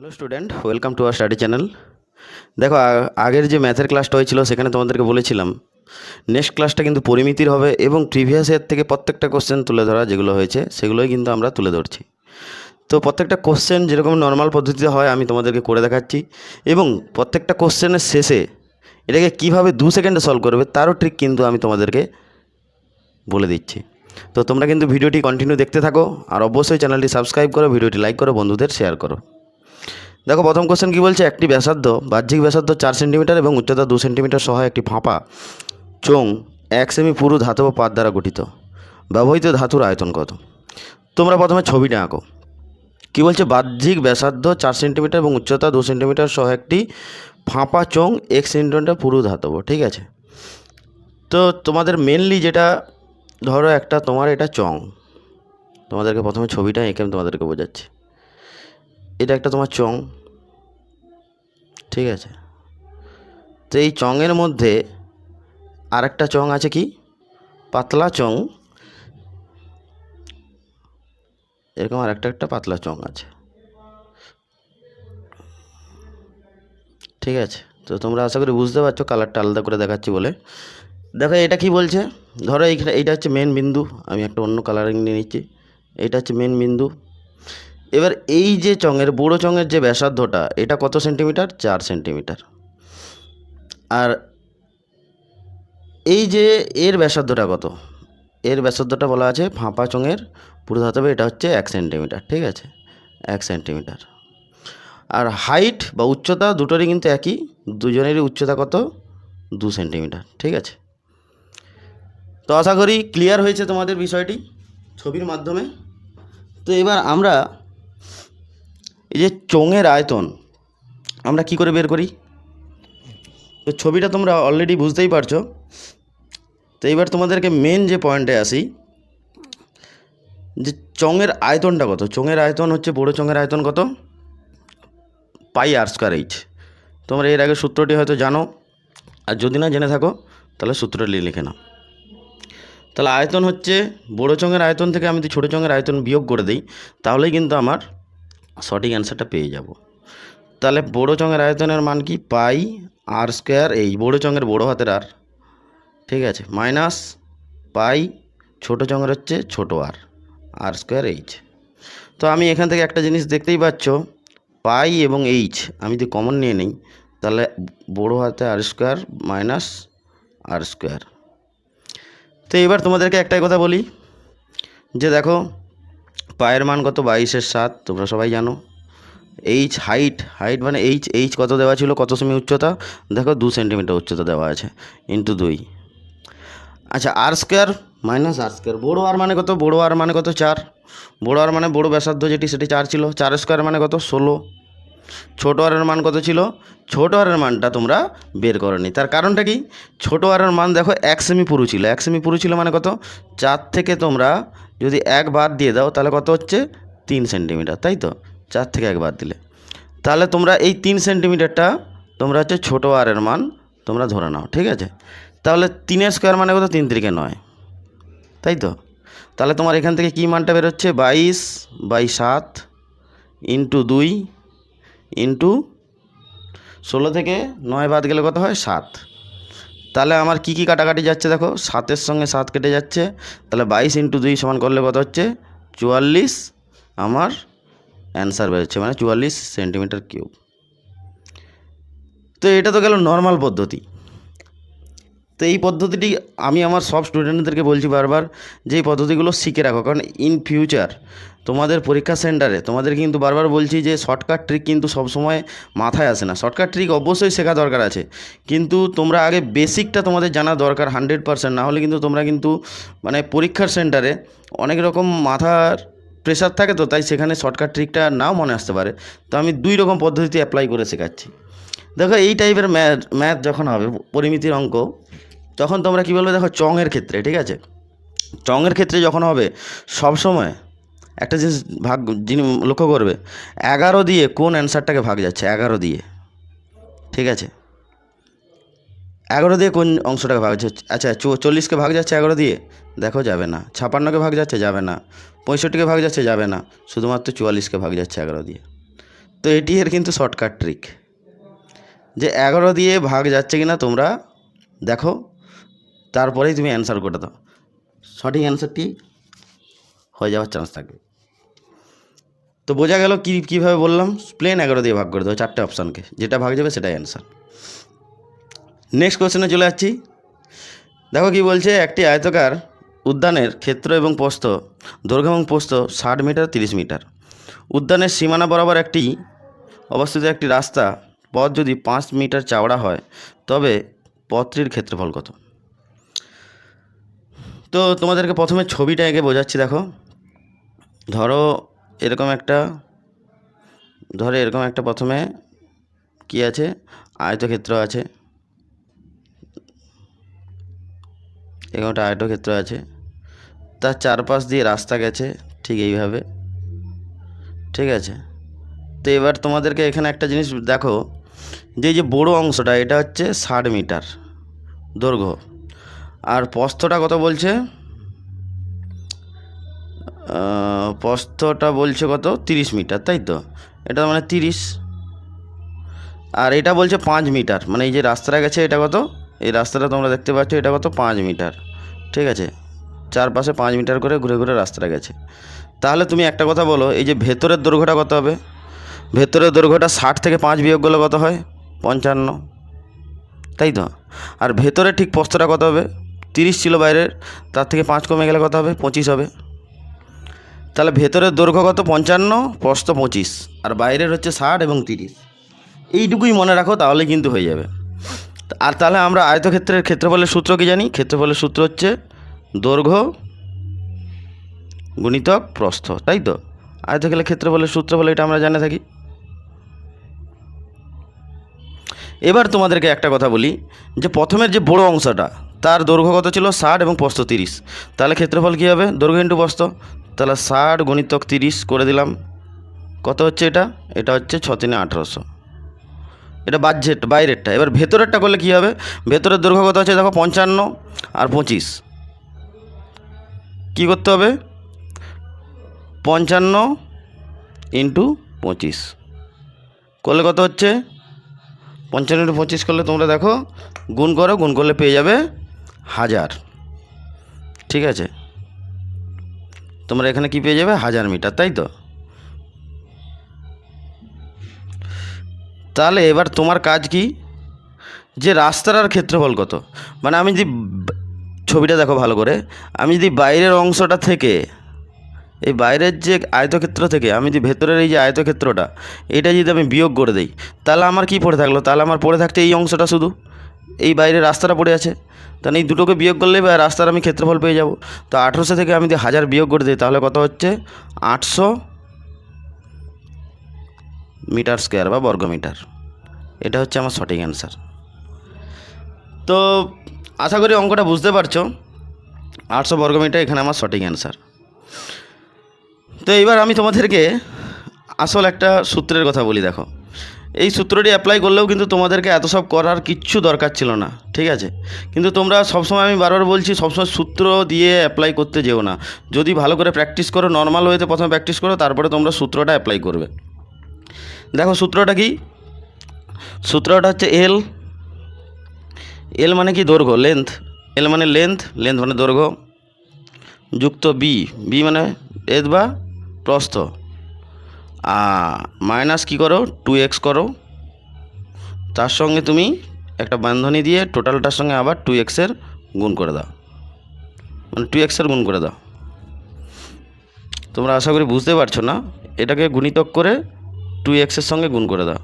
Hello student welcome to R study channel দেখো আগের যে ম্যাথের ক্লাসটা হয়েছিল, সেখানে তোমাদেরকে বলেছিলাম নেক্সট ক্লাসটা কিন্তু পরিমিতির হবে এবং প্রিভিয়াস ইয়ার থেকে প্রত্যেকটা কোশ্চেন তুলে ধরা যেগুলো হয়েছে, সেগুলোই কিন্তু আমরা তুলে ধরছি। তো প্রত্যেকটা কোশ্চেন যেরকম নর্মাল পদ্ধতিতে হয়, আমি তোমাদেরকে করে দেখাচ্ছি। এবং প্রত্যেকটা কোশ্চেনের শেষে, এটাকে কীভাবে দু সেকেন্ডে সলভ করবে, তারও ট্রিক কিন্তু আমি তোমাদেরকে বলে দিচ্ছি। তো তোমরা কিন্তু ভিডিওটি কন্টিনিউ দেখতে থাকো, আর অবশ্যই চ্যানেলটি সাবস্ক্রাইব করো, ভিডিওটি লাইক করো, বন্ধুদের শেয়ার করো। দেখো, প্রথম কোশ্চেন কী বলছে? একটি ব্যাসার্ধ, বাহ্যিক ব্যাসার্ধ চার সেন্টিমিটার এবং উচ্চতা দু সেন্টিমিটার সহ একটি ফাঁপা চোং এক সেমি পুরু ধাতব পাত দ্বারা গঠিত। ব্যবহৃত ধাতুর আয়তন কত? তোমরা প্রথমে ছবিটা আঁকো। কী বলছে? বাহ্যিক ব্যাসার্ধ চার সেন্টিমিটার এবং উচ্চতা দু সেন্টিমিটার সহ একটি ফাঁপা চোং এক সেন্টিমিটার পুরু ধাতব, ঠিক আছে? তো তোমাদের মেনলি যেটা, ধরো একটা তোমার এটা চং তোমাদেরকে প্রথমে ছবিটা এঁকে আমি তোমাদেরকে বোঝাচ্ছি। এটা একটা তোমার চং। ঠিক আছে? তো এই চঙের মধ্যে আরেকটা চং আছে কি? পাতলা চং। এরকম আরেকটা একটা পাতলা চং আছে। ঠিক আছে? তো তোমরা আশা করি বুঝতে পারছ, কালারটা আলাদা করে দেখাচ্ছি বলে। দেখো, এটা কি বলছে? ধরো এইখানে, এইটা হচ্ছে মেন বিন্দু। আমি একটা অন্য কালারিং নিয়ে নিচ্ছি। এটা হচ্ছে মেন বিন্দু। এবার এই যে চঙের, বুড়ো চঙের যে ব্যাসার্ধটা, এটা কত সেন্টিমিটার? চার সেন্টিমিটার। আর এই যে এর ব্যাসার্ধটা কত? এর ব্যাসার্ধটা বলা আছে ফাঁপা চঙের, পুরো ধাতবে এটা হচ্ছে এক সেন্টিমিটার, ঠিক আছে? এক সেন্টিমিটার। আর হাইট বা উচ্চতা দুটোরই কিন্তু একই, দুজনেরই উচ্চতা কত? দু সেন্টিমিটার, ঠিক আছে? তো আশা করি ক্লিয়ার হয়েছে তোমাদের বিষয়টি ছবির মাধ্যমে। তো এবার আমরা এই যে চোঙের আয়তন, আমরা কি করে বের করি? তো ছবিটা তোমরা অলরেডি বুঝতেই পারছ। তো এইবার তোমাদেরকে মেন যে পয়েন্টে আসি, যে চঙের আয়তনটা কত? চোঙের আয়তন হচ্ছে, বড় চোঙের আয়তন কত? পাই আর স্কোয়ার এইচ তোমরা এর আগে সূত্রটি হয়তো জানো, আর যদি না জেনে থাকো, তাহলে সূত্রটি লিখে নাও। তাহলে আয়তন হচ্ছে, বড় চঙের আয়তন থেকে আমি যদি ছোটো চঙের আয়তন বিয়োগ করে দিই, তাহলেই কিন্তু আমার সঠিক অ্যান্সারটা পেয়ে যাব। তাহলে বড়ো চঙের আয়তনের মান কি? পাই আর স্কোয়ার এই বড়ো চঙের বড়ো হাতের আর ঠিক আছে মাইনাস পাই ছোটো চঙের হচ্ছে ছোটো আর আর স্কোয়ার এইচ তো আমি এখান থেকে একটা জিনিস দেখতেই পাচ্ছ, পাই এবং এইচ আমি যদি কমন নিয়ে নিই, তাহলে বড়ো হাতে R square minus R square তো এবার তোমাদেরকে একটাই কথা বলি, যে দেখো পায়ের মান কত? বাইশের সাত, তোমরা সবাই জানো। এইচ হাইট হাইট মানে এইচ এইচ কত দেওয়া ছিল? কত সেমি উচ্চতা? দেখো, দু সেন্টিমিটার উচ্চতা দেওয়া আছে ইন্টু দুই। আচ্ছা R square minus R square বড়ো আর মানে কত? বড়ো আর মানে কত? চার। বড়ো আর মানে বড়ো ব্যাসার্ধ যেটি, সেটি চার ছিল। চার স্কোয়ার মানে কত? ষোলো। ছোটো আরের মান কত ছিল? ছোটো আরের মানটা তোমরা বের করনি তার কারণটা কি? ছোটো আরের মান দেখো, এক সেমি পুরু ছিল। এক সেমি পুরু ছিল মানে কত? চার থেকে তোমরা যদি এক বাদ দিয়ে দাও তাহলে কত হচ্ছে? তিন সেন্টিমিটার, তাই তো? চার থেকে এক বাদ দিলে। তাহলে তোমরা এই তিন সেন্টিমিটারটা তোমরা হচ্ছে ছোটো আরের মান তোমরা ধরে নাও, ঠিক আছে? তাহলে তিনের স্কোয়ার মানে কত? তিন তিরিকে নয়, তাই তো? তাহলে তোমার এখান থেকে কী মানটা বেরোচ্ছে? বাইশ বাই সাত ইন্টু দুই ইন্টু ষোলো থেকে নয় বাদ গেলে কত হয়? সাত। তাহলে আমার কি কি কাটাকাটি যাচ্ছে দেখো? সাতের সঙ্গে সাত কেটে যাচ্ছে। তাহলে বাইশ ইন্টু দুই সমান করলে কত হচ্ছে? চুয়াল্লিশ। আমার অ্যান্সার বেরোচ্ছে মানে চুয়াল্লিশ সেন্টিমিটার কিউব তো এটা তো গেল নর্মাল পদ্ধতি। তো এই পদ্ধতিটি আমি আমার সব স্টুডেন্টদেরকে বলছি বারবার যে এই পদ্ধতিগুলো শিখে রাখো। কারণ ইন ফিউচার তোমাদের পরীক্ষা সেন্টারে, তোমাদের কিন্তু বারবার বলছি যে শর্টকাট ট্রিক কিন্তু সবসময় মাথায় আসে না। শর্টকাট ট্রিক অবশ্যই শেখা দরকার আছে। কিন্তু তোমরা আগে বেসিকটা তোমাদের জানা দরকার হান্ড্রেড পারসেন্ট না হলে কিন্তু তোমরা কিন্তু মানে পরীক্ষার সেন্টারে অনেক রকম মাথার প্রেশার থাকে তো, তাই সেখানে শর্টকাট ট্রিকটা নাও মনে আসতে পারে। তো আমি দুই রকম পদ্ধতিতে অ্যাপ্লাই করে শেখাচ্ছি। দেখো, এই টাইপের ম্যাথ ম্যাথ যখন হবে, পরিমিতির অঙ্ক, তখন তোমরা কী বলবে? দেখো, চঙের ক্ষেত্রে, ঠিক আছে? চঙের ক্ষেত্রে যখন হবে সব সময় একটা জিনিস ভাগ যিনি লক্ষ্য করবে, এগারো দিয়ে কোন অ্যান্সারটাকে ভাগ যাচ্ছে? এগারো দিয়ে। ঠিক আছে? এগারো দিয়ে কোন অংশটাকে ভাগ যাচ্ছে? আচ্ছা চল্লিশকে ভাগ যাচ্ছে এগারো দিয়ে? দেখো, যাবে না। ছাপান্নকে ভাগ যাচ্ছে, যাবে না। পঁয়ষট্টিকে ভাগ যাচ্ছে, যাবে না। শুধুমাত্র চুয়াল্লিশকে ভাগ যাচ্ছে এগারো দিয়ে। তো এটি এর কিন্তু শর্টকাট ট্রিক যে এগারো দিয়ে ভাগ যাচ্ছে কি না তোমরা দেখো, তারপরেই তুমি অ্যান্সার করে দাও। সঠিক অ্যান্সারটি হয়ে যাওয়ার চান্স থাকবে। তো বোঝা গেল কী, কীভাবে বললাম? প্লেন এগারো দিয়ে ভাগ করে দেবো, চারটে অপশানকে যেটা ভাগ যাবে সেটাই অ্যান্সার নেক্সট কোশ্চেনে চলে যাচ্ছি। দেখো কি বলছে, একটি আয়তকার উদ্যানের ক্ষেত্র এবং পোস্ত দৈর্ঘ্য এবং পোস্ত ষাট মিটার, তিরিশ মিটার। উদ্যানের সীমানা বরাবর একটি, অবস্থিত একটি রাস্তা, পথ যদি পাঁচ মিটার চওড়া হয়, তবে পথটির ক্ষেত্রফল কত? তো তোমাদেরকে প্রথমে ছবিটা এঁকে বোঝাচ্ছি, দেখো। ধরো এরকম একটা, ধরো এরকম একটা প্রথমে কি আছে? আয়তক্ষেত্র আছে। এরকম একটা আয়তক্ষেত্র আছে। তার চারপাশ দিয়ে রাস্তা গেছে, ঠিক এইভাবে। ঠিক আছে? তো এবার তোমাদেরকে এখানে একটা জিনিস দেখো, যে যে বড়ো অংশটা, এটা হচ্ছে ষাট মিটার দৈর্ঘ্য। আর প্রস্থটা কত বলছে? প্রস্থটা বলছে কত? তিরিশ মিটার, তাই তো? এটা মানে তিরিশ। আর এটা বলছে পাঁচ মিটার মানে এই যে রাস্তাটা গেছে, এটা কত? এই রাস্তাটা তোমরা দেখতে পাচ্ছ, এটা কত? পাঁচ মিটার। ঠিক আছে? চারপাশে পাঁচ মিটার করে ঘুরে ঘুরে রাস্তাটা গেছে। তাহলে তুমি একটা কথা বলো, এই যে ভেতরের দৈর্ঘ্যটা কত হবে? ভেতরের দৈর্ঘ্যটা ষাট থেকে পাঁচ বিয়োগ করলে কত হয়? পঞ্চান্ন। তাই তো? আর ভেতরে ঠিক প্রস্তটা কত হবে? তিরিশ ছিল বাইরের, তার থেকে পাঁচ কমে গেলে কত হবে? পঁচিশ হবে। তাহলে ভেতরের দৈর্ঘ্য কত? পঞ্চান্ন, প্রস্থ পঁচিশ। আর বাইরের হচ্ছে ষাট এবং তিরিশ। এইটুকুই মনে রাখো তাহলে কিন্তু হয়ে যাবে। আর তাহলে আমরা আয়তক্ষেত্রের ক্ষেত্রফলের সূত্র কি জানি? ক্ষেত্রফলের সূত্র হচ্ছে দৈর্ঘ্য গুণিতক প্রস্থ, তাই তো? আয়তক্ষেত্রের ক্ষেত্রফলের সূত্র বলে এটা আমরা জানে থাকি। এবার তোমাদেরকে একটা কথা বলি, যে প্রথমের যে বড় অংশটা, তার দৈর্ঘ্য কত ছিল? ষাট এবং প্রস্থ তিরিশ। তাহলে ক্ষেত্রফল কী হবে? দৈর্ঘ্য ইন্টু প্রস্থ। তাহলে ষাট গণিতক তিরিশ করে দিলাম। কত হচ্ছে এটা? এটা হচ্ছে ছ তিনে আঠেরোশো। এটা বাজেট বাইরেরটা। এবার ভেতরেরটা করলে কী হবে? ভেতরের দৈর্ঘ্য কত আছে? দেখো পঞ্চান্ন আর পঁচিশ। কী করতে হবে? পঞ্চান্ন ইন্টু পঁচিশ। করলে কত হচ্ছে? পঞ্চান্ন ইন্টু পঁচিশ করলে তোমরা দেখো, গুণ করো, গুণ করলে পেয়ে যাবে হাজার। ঠিক আছে? তোমরা এখানে কি পেয়ে যাবে? হাজার মিটার, তাই তো? তাহলে এবার তোমার কাজ কি? যে রাস্তাটার ক্ষেত্রফল কত? মানে আমি যদি ছবিটা দেখো ভালো করে, আমি যদি বাইরের অংশটা থেকে, এই বাইরের যে আয়তক্ষেত্র থেকে, আমি যদি ভেতরের এই যে আয়তক্ষেত্রটা, এটা যদি আমি বিয়োগ করে দিই, তাহলে আমার কি পড়ে থাকল? তাহলে আমার পড়ে থাকছে এই অংশটা শুধু? এই বাইরে রাস্তাটা পড়ে আছে। তাহলে এই দুটোকে বিয়োগ করলে রাস্তার আমি ক্ষেত্রফল পেয়ে যাব। তো আঠেরোশো থেকে আমি হাজার বিয়োগ করে দিই, তাহলে কত হচ্ছে? আটশো মিটার স্কোয়ার বা বর্গ মিটার এটা হচ্ছে আমার সঠিক অ্যান্সার। তো আশা করি অঙ্কটা বুঝতে পারছ। আটশো বর্গ মিটার এখানে আমার সঠিক অ্যান্সার। তো এবার আমি তোমাদেরকে আসল একটা সূত্রের কথা বলি, দেখো। এই সূত্রটি অ্যাপ্লাই করলেও কিন্তু তোমাদেরকে এত সব করার কিচ্ছু দরকার ছিল না, ঠিক আছে? কিন্তু তোমরা সবসময় আমি বারবার বলছি, সবসময় সূত্র দিয়ে অ্যাপ্লাই করতে যেও না। যদি ভালো করে প্র্যাকটিস করো নর্মাল ওয়েতে প্রথমে প্র্যাকটিস করো, তারপরে তোমরা সূত্রটা অ্যাপ্লাই করবে। দেখো সূত্রটা কি? সূত্রটা হচ্ছে এল এল মানে কি? দৈর্ঘ্য লেন্থ এল মানে লেন্থ লেন্থ মানে দৈর্ঘ্য। যুক্ত বি বি মানে এদ বা প্রস্থ। মাইনাস কী করো? টু এক্স করো। তার সঙ্গে তুমি একটা বান্ধনী দিয়ে টোটালটার সঙ্গে আবার টু এক্সের গুণ করে দাও। মানে টু এক্সের গুণ করে দাও। তোমরা আশা করি বুঝতে পারছ না? এটাকে গুণিতক করে টু এক্সের সঙ্গে গুণ করে দাও।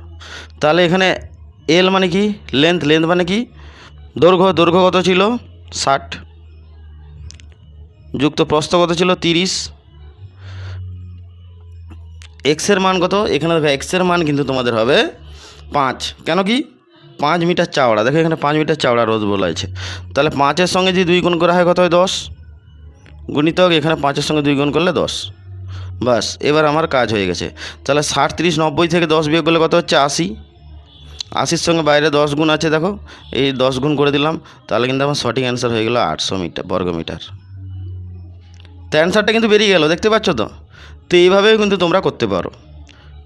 তাহলে এখানে এল মানে কি? লেন্থ লেন্থ মানে কি? দৈর্ঘ্য দৈর্ঘ্য কত ছিল? ষাট। যুক্ত প্রস্থ কত ছিল? তিরিশ। এক্সের মান কত? এখানে দেখো এক্সের মান কিন্তু তোমাদের হবে পাঁচ। কেন কি? পাঁচ মিটার চাওড়া। দেখো এখানে পাঁচ মিটার চাওড়া রোদ বলা আছে। তাহলে পাঁচের সঙ্গে যদি দুই গুণ করা হয় কত হয়? দশ। গুণিতক এখানে পাঁচের সঙ্গে দুই গুণ করলে দশ। বাস এবার আমার কাজ হয়ে গেছে। তাহলে ষাট তিরিশ নব্বই থেকে দশ বিয়োগ করলে কত হচ্ছে? আশি। আশির সঙ্গে বাইরে দশ গুণ আছে, দেখো। এই দশ গুণ করে দিলাম। তাহলে কিন্তু আমার সঠিক অ্যান্সার হয়ে গেলো আটশো মিটার বর্গ মিটার তো অ্যান্সারটা কিন্তু বেরিয়ে গেল, দেখতে পাচ্ছ তো? তো এইভাবেও কিন্তু তোমরা করতে পারো।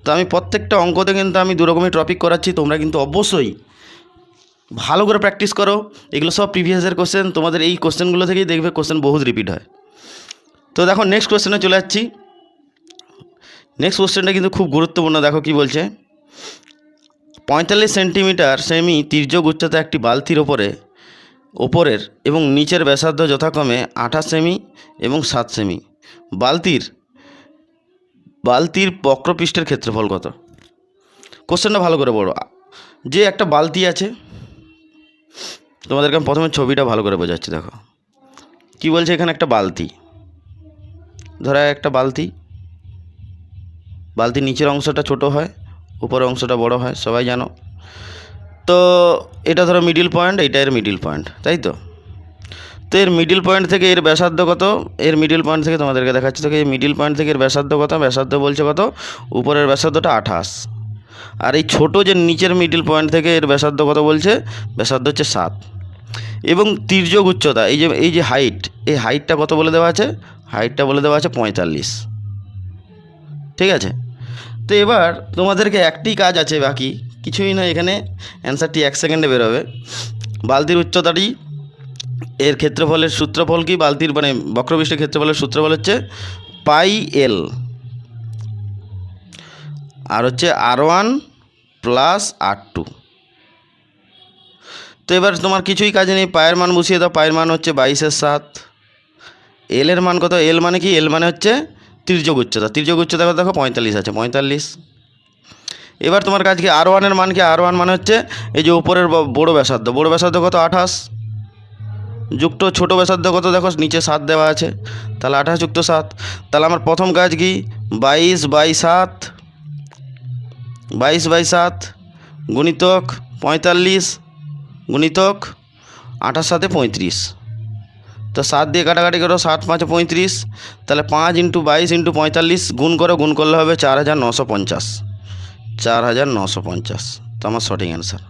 তো আমি প্রত্যেকটা অঙ্কতে কিন্তু আমি দু রকমের টপিক করাচ্ছি, তোমরা কিন্তু অবশ্যই ভালো করে প্র্যাকটিস করো। এগুলো সব প্রিভিয়াসের কোশ্চেন তোমাদের এই কোশ্চেনগুলো থেকেই দেখবে কোশ্চেন বহুত রিপিট হয়। তো দেখো নেক্সট কোশ্চেনে চলে যাচ্ছি। নেক্সট কোশ্চেনটা কিন্তু খুব গুরুত্বপূর্ণ, দেখো কি বলছে। পঁয়তাল্লিশ সেন্টিমিটার সেমি তির্যক উচ্চতা একটি বালতির ওপরে, ওপরের এবং নিচের ব্যাসার্ধ যথাক্রমে আঠাশ সেমি এবং সাত সেমি বালতির বালতির বক্রপৃষ্ঠের ক্ষেত্রফল কত? কোশ্চেনটা ভালো করে পড়ো। যে একটা বালতি আছে, তোমাদেরকে আমি প্রথমে ছবিটা ভালো করে বোঝাচ্ছি, দেখো। কি বলছে এখানে একটা বালতি? ধরো একটা বালতি, বালতির নিচের অংশটা ছোট হয়, উপরের অংশটা বড় হয়, সবাই জানো। তো এটা ধরো মিডিল পয়েন্ট এইটা এর মিডিল পয়েন্ট তাই তো? তো এর মিডিল পয়েন্ট থেকে এর ব্যাসার্ধ কত? এর মিডিল পয়েন্ট থেকে তোমাদেরকে দেখাচ্ছি। তোকে এই মিডিল পয়েন্ট থেকে এর ব্যাসার্ধ কত? ব্যাসার্ধ বলছে কত? উপরের ব্যাসার্ধটা আঠাশ। আর এই ছোট যে নিচের মিডিল পয়েন্ট থেকে এর ব্যাসার্ধ কত বলছে? ব্যাসার্ধ হচ্ছে সাত। এবং তির্যক উচ্চতা, এই যে এই যে হাইট এই হাইটটা কত বলে দেওয়া আছে? হাইটটা বলে দেওয়া আছে পঁয়তাল্লিশ। ঠিক আছে? তো এবার তোমাদেরকে একটি কাজ আছে বাকি। কিছুই না এখানে। অ্যান্সারটি এক সেকেন্ডে বেরোবে। বালতির উচ্চতাটি এর ক্ষেত্রফলের সূত্রফল কি? বালতির মানে বক্রপৃষ্ঠের ক্ষেত্রফলের সূত্রফল হচ্ছে পাই এল। আর হচ্ছে R one plus R two. তো এবার তোমার কিছুই কাজ নেই। পায়ের মান বসিয়ে দাও। পায়ের মান হচ্ছে বাইশের সাত। এলের মান কত? এল মানে কি? এল মানে হচ্ছে তির্যক উচ্চতা তির্যক উচ্চতা কত? দেখো পঁয়তাল্লিশ আছে। পঁয়তাল্লিশ। এবার তোমার কাজ কি আর ওয়ানের মান কি আর ওয়ান মানে হচ্ছে এই যে উপরের বড় ব্যাসার্ধ। বড় ব্যাসার্ধ কত? আঠাশ। যুক্ত ছোটো ব্যাসার্ধ কত? দেখো, নিচে সাত দেওয়া আছে। তাহলে আঠাশ যুক্ত সাত। তাহলে আমার প্রথম কাজ কি? বাইশ বাই সাত, বাইশ বাই সাত গুণিতক পঁয়তাল্লিশ গুণিতক আঠাশ সাথে পঁয়ত্রিশ। তো সাত দিয়ে কাটাকাটি করো, সাত পাঁচে পঁয়ত্রিশ। তাহলে পাঁচ ইন্টু বাইশ ইন্টু পঁয়তাল্লিশ গুণ করো, গুণ করলে হবে চার হাজার নশো পঞ্চাশ। চার হাজার নশো পঞ্চাশ। তো আমার সঠিক অ্যান্সার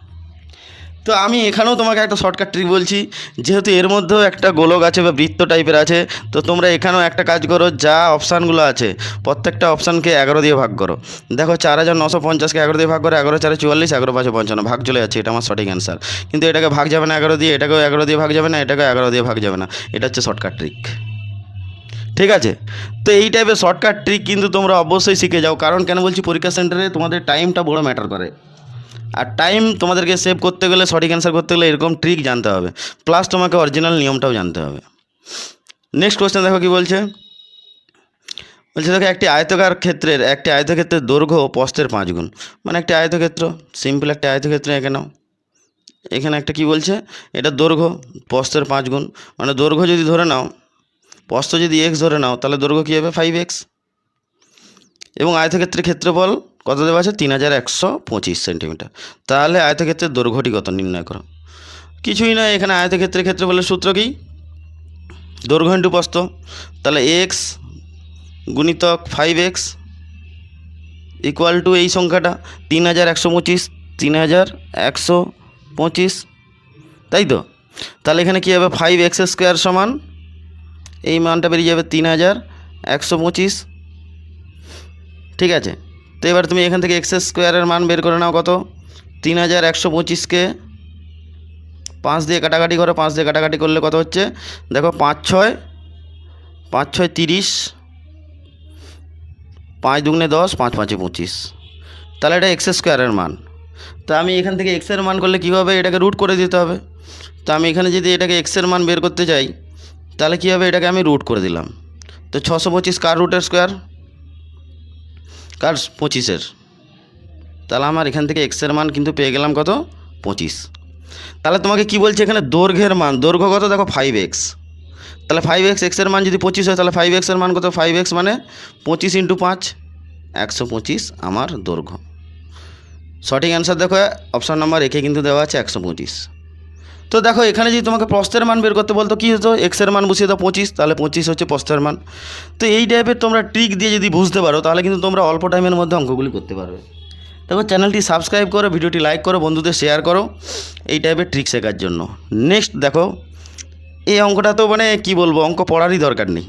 তো আমি এখানেও তোমাকে একটা শর্টকাট ট্রিক বলছি। যেহেতু এর মধ্যেও একটা গোলক আছে বা বৃত্ত টাইপের আছে, তো তোমরা এখানেও একটা কাজ করো, যা অপশানগুলো আছে, প্রত্যেকটা অপশানকে এগারো দিয়ে ভাগ করো। দেখো, চার হাজার নশো পঞ্চাশকে এগারো দিয়ে ভাগ করো, এগারো চারে চুয়াল্লিশ, এগারো পাঁচে পঞ্চান্ন, ভাগ চলে যাচ্ছে, এটা আমার সঠিক অ্যান্সার কিন্তু এটাকে ভাগ যাবে না এগারো দিয়ে, এটাকেও এগারো দিয়ে ভাগ যাবে না, এটাকেও এগারো দিয়ে ভাগ যাবে না। এটা হচ্ছে শর্টকাট ট্রিক ঠিক আছে? তো এই টাইপের শর্টকাট ট্রিক কিন্তু তোমরা অবশ্যই শিখে যাও। কারণ কেন বলছি? পরীক্ষা সেন্টারে তোমাদের টাইমটা বড় ম্যাটার করে। আর টাইম তোমাদেরকে সেভ করতে গেলে, সঠিক অ্যান্সার করতে গেলে এরকম ট্রিক জানতে হবে। প্লাস তোমাকে অরিজিনাল নিয়মটাও জানতে হবে। নেক্সট কোয়েশ্চেন দেখো কি বলছে? বলছে দেখো, একটি আয়তকার ক্ষেত্রের, একটি আয়তক্ষেত্রের দৈর্ঘ্য প্রস্থের পাঁচ গুণ। মানে একটি আয়তক্ষেত্র সিম্পল একটা আয়তক্ষেত্র এঁকে নাও। এখানে একটা কি বলছে? এটা দৈর্ঘ্য প্রস্থের পাঁচ গুণ। মানে দৈর্ঘ্য যদি ধরে নাও প্রস্থ যদি এক্স ধরে নাও, তাহলে দৈর্ঘ্য কী হবে? ফাইভ এক্স এবং আয়তক্ষেত্রের ক্ষেত্রফল কত দেওয়া আছে? তিন হাজার একশো পঁচিশ সেন্টিমিটার। তাহলে আয়তক্ষেত্রের দৈর্ঘ্যটি কত? নির্ণয় করো। কিছুই নয়, এখানে আয়তক্ষেত্রের ক্ষেত্রফলের সূত্র কি? দৈর্ঘ্য ইন্টু প্রস্থ তাহলে এক্স গুণিতক ফাইভ এক্স ইকুয়াল টু এই সংখ্যাটা, তিন হাজার একশো পঁচিশ, তিন হাজার একশো পঁচিশ। তাই তো? তাহলে এখানে কী হবে? ফাইভ এক্স স্কোয়ার সমান, এই মানটা বেরিয়ে যাবে তিন হাজার একশো পঁচিশ। ঠিক আছে? তো এবার তুমি এখান থেকে এক্স স্কোয়ারের মান বের করে নাও কত? তিন হাজার একশো পঁচিশকে পাঁচ দিয়ে কাটাকাটি করো, পাঁচ দিয়ে কাটাকাটি করলে কত হচ্ছে? দেখো পাঁচ ছয় পাঁচ ছয় তিরিশ, পাঁচ দুগুণে দশ, পাঁচ পাঁচে পঁচিশ। তাহলে এটা এক্স স্কোয়ারের মান। তা আমি এখান থেকে এক্সের মান করলে কী হবে? এটাকে রুট করে দিতে হবে। তো আমি এখানে যদি এটাকে এক্সের মান বের করতে চাই তাহলে কী হবে? এটাকে আমি রুট করে দিলাম। তো ছশো পঁচিশ কার রুটের স্কোয়ার? কার? পঁচিশের। তাহলে আমার এখান থেকে এক্সের মান কিন্তু পেয়ে গেলাম কত? পঁচিশ। তাহলে তোমাকে কি বলছে এখানে? দৈর্ঘ্যের মান। দৈর্ঘ্য কত? দেখো ফাইভ এক্স তাহলে ফাইভ এক্স এক্সের মান যদি পঁচিশ হয়, তাহলে ফাইভ এক্সের মান কত? ফাইভ এক্স মানে পঁচিশ ইন্টু পাঁচ, একশো পঁচিশ আমার দৈর্ঘ্য। সঠিক অ্যান্সার দেখো অপশান নাম্বার একে কিন্তু দেওয়া আছে একশো পঁচিশ। তো দেখো, এখানে যদি তোমাকে প্রস্থের মান বের করতে বলতো, কী হতো? এক্সের মান বসিয়ে দাও পঁচিশ, তাহলে পঁচিশ হচ্ছে প্রস্থের মান। তো এই টাইপের তোমরা ট্রিক দিয়ে যদি বুঝতে পারো, তাহলে কিন্তু তোমরা অল্প টাইমের মধ্যে অঙ্কগুলি করতে পারবে। দেখো চ্যানেলটি সাবস্ক্রাইব করো ভিডিওটি লাইক করো, বন্ধুদের শেয়ার করো, এই টাইপের ট্রিক শেখার জন্য। নেক্সট দেখো, এই অঙ্কটা তো মানে কি বলব, অঙ্ক পড়ারই দরকার নেই।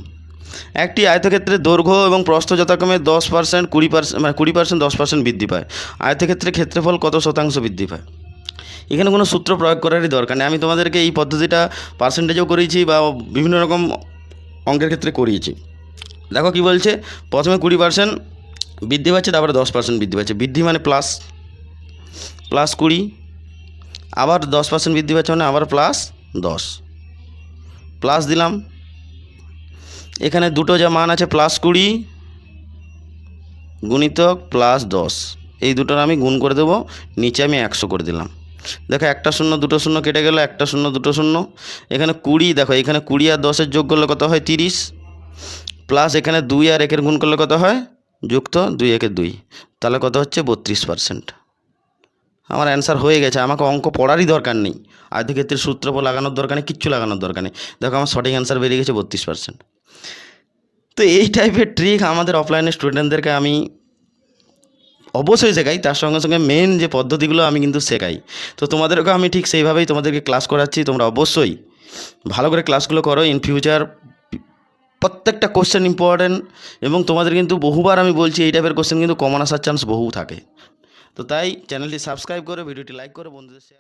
একটি আয়তক্ষেত্রে দৈর্ঘ্য এবং প্রস্থ যথাক্রমে দশ পার্সেন্ট কুড়ি পার্সেন্ট মানে কুড়ি পার্সেন্ট দশ পার্সেন্ট বৃদ্ধি পায়। আয়তক্ষেত্রের ক্ষেত্রফল কত শতাংশ বৃদ্ধি পায়? এখানে কোনো সূত্র প্রয়োগ করারই দরকার নেই। আমি তোমাদেরকে এই পদ্ধতিটা পার্সেন্টেজও করিয়েছি বা বিভিন্ন রকম অঙ্কের ক্ষেত্রে করিয়েছি। দেখো কি বলছে? প্রথমে কুড়ি পার্সেন্ট বৃদ্ধি পাচ্ছে, তারপরে দশ পার্সেন্ট বৃদ্ধি পাচ্ছে। বৃদ্ধি মানে প্লাস প্লাস কুড়ি, আবার দশ পার্সেন্ট বৃদ্ধি পাচ্ছে মানে আবার প্লাস দশ। প্লাস দিলাম। এখানে দুটো যা মান আছে প্লাস কুড়ি গুণিতক প্লাস দশ। এই দুটোর আমি গুণ করে দেবো, নিচে আমি একশো করে দিলাম। দেখো একটা শূন্য, দুটো শূন্য কেটে গেল, একটা শূন্য, দুটো শূন্য। এখানে কুড়ি, দেখো, এখানে কুড়ি আর দশের যোগ করলে কত হয়? তিরিশ। প্লাস এখানে দুই আর একের গুণ করলে কত হয়? যুক্ত দুই একের দুই। তাহলে কত হচ্ছে? বত্রিশ পার্সেন্ট আমার অ্যান্সার হয়ে গেছে। আমাকে অঙ্ক পড়ারই দরকার নেই। আয়তক্ষেত্রের সূত্র লাগানোর দরকার নেই, কিচ্ছু লাগানোর দরকার নেই। দেখো, আমার সঠিক অ্যান্সার বেরিয়ে গেছে বত্রিশ পার্সেন্ট তো এই টাইপের ট্রিক আমাদের অফলাইনে স্টুডেন্টদেরকে আমি অবশ্যই শেখাই, তার সঙ্গে সঙ্গে মেন যে পদ্ধতিগুলো আমি কিন্তু শেখাই। তো তোমাদেরকে আমি ঠিক সেইভাবেই তোমাদেরকে ক্লাস করাচ্ছি, তোমরা অবশ্যই ভালো করে ক্লাসগুলো করো। ইন ফিউচার প্রত্যেকটা কোশ্চেন ইম্পর্ট্যান্ট এবং তোমাদের কিন্তু বহুবার আমি বলছি, এই টাইপের কোশ্চেন কিন্তু কমন আসার চান্স বহু থাকে। তো তাই চ্যানেলটি সাবস্ক্রাইব করে ভিডিওটি লাইক করে, বন্ধুদের শেয়ার